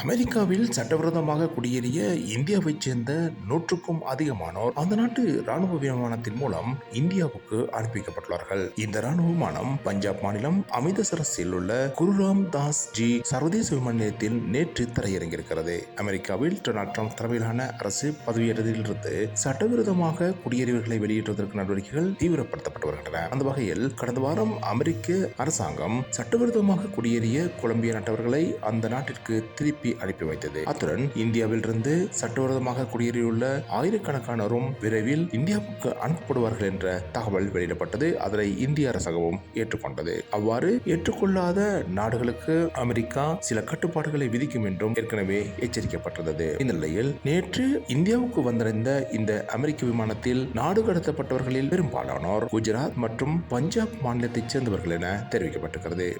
அமெரிக்காவில் சட்டவிரோதமாக குடியேறிய இந்தியாவைச் சேர்ந்த நூற்றுக்கும் அதிகமானோர் அந்த நாட்டு ராணுவ விமானத்தின் மூலம் இந்தியாவுக்கு அனுப்பிக்கப்பட்டுள்ளார்கள். இந்த ராணுவ விமானம் பஞ்சாப் மாநிலம் அமிர்தசரஸில் உள்ள குருராம் தாஸ் ஜி சர்வதேச விமான நிலையத்தில் நேற்று தரையிறங்கியிருக்கிறது. அமெரிக்காவில் டொனால்ட் ட்ரம்ப் தலைமையிலான அரசு பதவியேற்றதிலிருந்து சட்டவிரோதமாக குடியேறியவர்களை வெளியேற்றுவதற்கு நடவடிக்கைகள் தீவிரப்படுத்தப்பட்டு வருகின்றன. அந்த வகையில் கடந்த வாரம் அமெரிக்க அரசாங்கம் சட்டவிரோதமாக குடியேறிய கொலம்பியா நாட்டவர்களை அந்த நாட்டிற்கு திருப்பி அனுப்பி வைத்தது. அத்துடன் இந்தியாவில் இருந்து சட்டவிரோதமாக குடியேறியுள்ள ஆயிரக்கணக்கானோரும் விரைவில் இந்தியாவுக்கு அனுப்பப்படுவார்கள் என்ற தகவல் வெளியிடப்பட்டது. அதனை இந்திய அரசாங்கமும் ஏற்றுக்கொண்டது. அவ்வாறு ஏற்றுக்கொள்ளாத நாடுகளுக்கு அமெரிக்கா சில கட்டுப்பாடுகளை விதிக்கும் என்றும் ஏற்கனவே எச்சரிக்கப்பட்டிருந்தது. இந்த நிலையில் நேற்று இந்தியாவுக்கு வந்திருந்த இந்த அமெரிக்க விமானத்தில் நாடு கடத்தப்பட்டவர்களில் பெரும்பாலானோர் குஜராத் மற்றும் பஞ்சாப் மாநிலத்தைச் சேர்ந்தவர்கள் என தெரிவிக்கப்பட்டிருக்கிறது.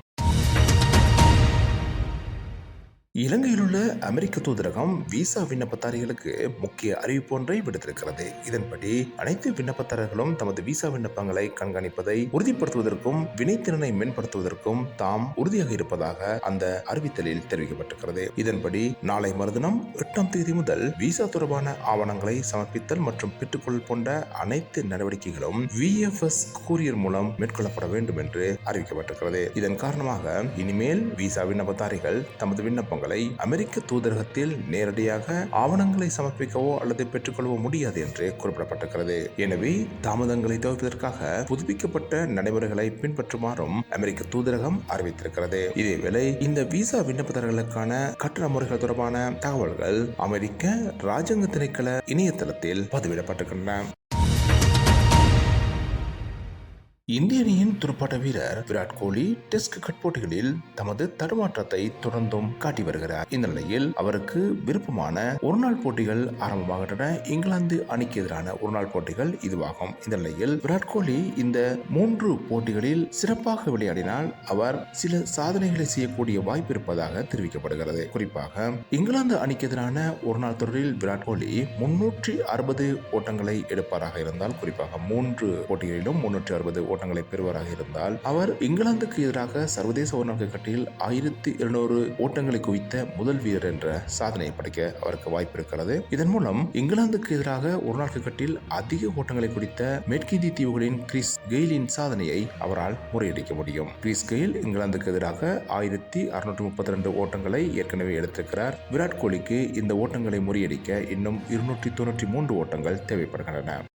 இலங்கையில் உள்ள அமெரிக்க தூதரகம் விசா விண்ணப்பதாரிகளுக்கு முக்கிய அறிவிப்பு ஒன்றை விடுத்திருக்கிறது. இதன்படி அனைத்து விண்ணப்பதாரர்களும் தமது விசா விண்ணப்பங்களை கண்காணிப்பதை உறுதிப்படுத்துவதற்கும் வினைத்திறனை மேம்படுத்துவதற்கும் தாம் உறுதியாக இருப்பதாக அந்த அறிவித்தலில் தெரிவிக்கப்பட்டிருக்கிறது. இதன்படி நாளை மறுதினம் எட்டாம் தேதி முதல் விசா தொடர்பான ஆவணங்களை சமர்ப்பித்தல் மற்றும் பெற்றுக்கொள் போன்ற அனைத்து நடவடிக்கைகளும் விஎஃப்எஸ் கூரியர் மூலம் மேற்கொள்ளப்பட வேண்டும் என்று அறிவிக்கப்பட்டிருக்கிறது. இதன் காரணமாக இனிமேல் விசா விண்ணப்பதாரிகள் தமது விண்ணப்பங்கள் அமெரிக்க தூதரகத்தில் நேரடியாக ஆவணங்களை சமர்ப்பிக்கவோ அல்லது பெற்றுக்கொள்ளவோ முடியாது என்று குறிப்பிடப்பட்டிருக்கிறது. எனவே தாமதங்களை தவிர்ப்பதற்காக புதுப்பிக்கப்பட்ட நடைமுறைகளை பின்பற்றுமாறும் அமெரிக்க தூதரகம் அறிவித்திருக்கிறது. இதேவேளை இந்த விசா விண்ணப்பதாரர்களுக்கான கட்டண முறைகள் தொடர்பான தகவல்கள் அமெரிக்க ராஜாங்க திணைக்கள இணையதளத்தில் பதிவிடப்பட்டிருக்கின்றன. இந்திய அணியின் துடுப்பாட்ட வீரர் விராட் கோலி டெஸ்ட் கிரிக்கெட் போட்டிகளில் தமது தடுமாற்றத்தை தொடர்ந்தும் காட்டி வருகிறார். இந்த நிலையில் அவருக்கு விருப்பமான ஒருநாள் போட்டிகள் ஆரம்பமாகின்றன. இங்கிலாந்து அணிக்கு எதிரான ஒருநாள் போட்டிகள் இதுவாகும். இந்த நிலையில் விராட் கோலி இந்த மூன்று போட்டிகளில் சிறப்பாக விளையாடினால் அவர் சில சாதனைகளை செய்யக்கூடிய வாய்ப்பு இருப்பதாக தெரிவிக்கப்படுகிறது. குறிப்பாக இங்கிலாந்து அணிக்கு எதிரான ஒருநாள் தொடரில் விராட் கோலி முன்னூற்றி அறுபது ஓட்டங்களை எடுப்பாராக இருந்தால் குறிப்பாக மூன்று போட்டிகளிலும் முன்னூற்றி அறுபது ஓட்டங்கள் பெறுவராக இருந்தால் அவர் இங்கிலாந்துக்கு எதிராக சர்வதேச ஒருநாள் கிரிக்கெட்டில் ஆயிரத்தி இருநூறு ஓட்டங்களை குவித்த முதல் வீரர் என்ற சாதனையை படைக்க அவருக்கு வாய்ப்பு இருக்கிறது இதன் மூலம் இங்கிலாந்துக்கு எதிராக ஒருநாள் கிரிக்கெட்டில் அதிக ஓட்டங்களை குடித்த மேற்கிந்தி தீவுகளின் கிறிஸ் கெயிலின் சாதனையை அவரால் முறியடிக்க முடியும். கிறிஸ் கெயில் இங்கிலாந்துக்கு எதிராக ஆயிரத்தி அறுநூற்று முப்பத்தி ரெண்டு ஓட்டங்களை ஏற்கனவே எடுத்திருக்கிறார். விராட் கோலிக்கு இந்த ஓட்டங்களை முறியடிக்க இன்னும் இருநூற்றி தொண்ணூற்றி மூன்று ஓட்டங்கள் தேவைப்படுகின்றன.